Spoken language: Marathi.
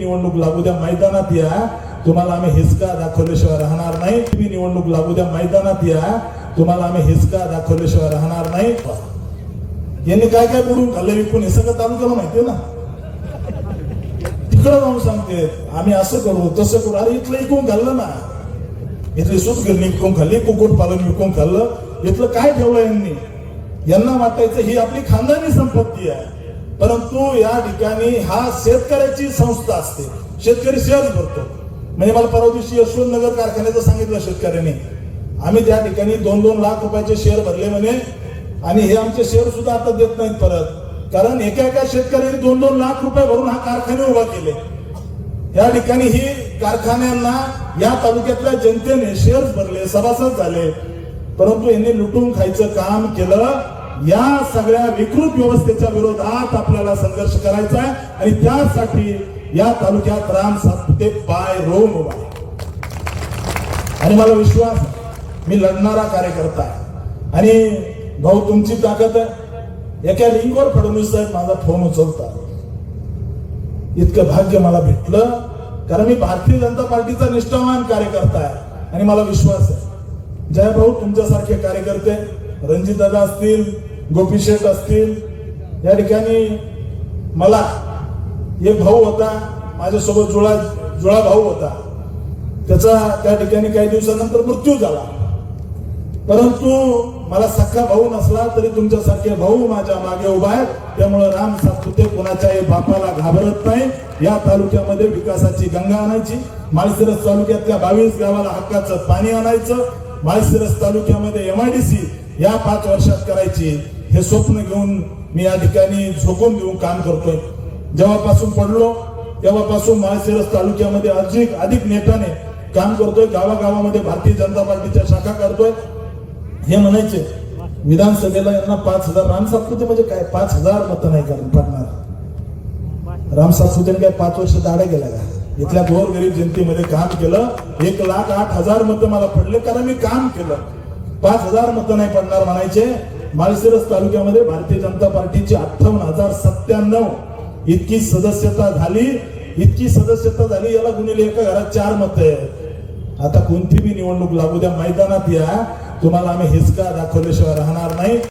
निवडणूक लागू द्या मैदानात या. तुम्हाला आम्ही हिसका दाखवल्याशिवाय राहणार नाही. तुम्ही निवडणूक लागू द्या मैदानात या. तुम्हाला आम्ही हिसका दाखवल्याशिवाय राहणार नाही. यांनी काय काय बोलून खाल्लं विकून? हे सगळं तालुक्याला माहितीये ना. तिकडं जाऊन सांगते आम्ही असं करू तसं करू. अरे इथलं इकून खाल्लं ना. इथली सुसगिरणी विकून खाल्ली कुक्कुट पालन विकून खाल्लं. इथलं काय ठेवलं यांनी? यांना वाटायचं ही आपली खानदानी संपत्ती आहे. परंतु या ठिकाणी हा शेतकऱ्याची संस्था असते. शेतकरी शेअर भरतो. म्हणजे मला परवा दिवशी यशवंत नगर कारखान्याचं सांगितलं शेतकऱ्यांनी. आम्ही त्या ठिकाणी दोन दोन लाख रुपयाचे शेअर भरले म्हणे. आणि हे आमचे शेअर सुद्धा आता देत नाहीत परत. कारण एका एका शेतकऱ्यांनी दोन दोन लाख रुपये भरून हा कारखाने उभा केले. या ठिकाणी ही कारखान्यांना या तालुक्यातल्या जनतेने शेअर्स भरले सभासद झाले. परंतु यांनी लुटून खायचं काम केलं. या सगळ्या विकृत व्यवस्थेच्या विरोधात आपल्याला संघर्ष करायचा आहे आणि त्यासाठी या तालुक्यात राम सातपुते पाय रोम उभा आणि मला विश्वास मी लढणारा कार्यकर्ता आहे. आणि भाऊ तुमची ताकद आहे. एका लिंकवर फडणवीस साहेब माझा फोन उचलता. इतकं भाग्य मला भेटलं कारण मी भारतीय जनता पार्टीचा निष्ठावान कार्यकर्ता आहे. आणि मला विश्वास आहे. जय भाऊ तुमच्यासारखे कार्यकर्ते रणजितदादा असतील गोपी शेठ असतील या ठिकाणी मला एक भाऊ होता माझ्यासोबत जुळा जुळा भाऊ होता. त्याचा त्या ठिकाणी काही दिवसानंतर मृत्यू झाला. परंतु मला सख्खा भाऊ नसला तरी तुमच्यासारखे भाऊ माझ्या मागे उभा आहेत. त्यामुळे राम सातपुते कोणाच्याही बापाला घाबरत नाही. या तालुक्यामध्ये विकासाची गंगा आणायची. माळशिरस तालुक्यातल्या बावीस गावाला हक्काचं पाणी आणायचं. माळशिरस तालुक्यामध्ये एमआयडीसी या पाच वर्षात करायची. हे स्वप्न घेऊन मी या ठिकाणी झोकून देऊन काम करतोय. जेव्हापासून पडलो तेव्हापासून माळशिरस तालुक्यामध्ये अधिक अधिक नेटाने काम करतोय. गावागावामध्ये भारतीय जनता पार्टीच्या शाखा करतोय. हे म्हणायचे विधानसभेला यांना पाच हजार राम सातपुते म्हणजे काय? पाच हजार मतं नाही कारण पडणार? राम सातपुतेने काय पाच वर्ष दाड्या गेल्या का? इथल्या गोर गरीब जनतेमध्ये काम केलं. एक लाख आठ हजार मतं मला पडले कारण मी काम केलं. पाच हजार मतं नाही पडणार म्हणायचे. माळशिरस तालुक्यामध्ये भारतीय जनता पार्टीची अठ्ठावन्न हजार सत्त्याण्णव इतकी सदस्यता झाली. इतकी सदस्यता झाली याला गुणिले एका घरात चार मत आहेत. आता कोणती बी निवडणूक लागू द्या मैदानात या. तुम्हाला आम्ही हिसका दाखवल्याशिवाय राहणार नाही.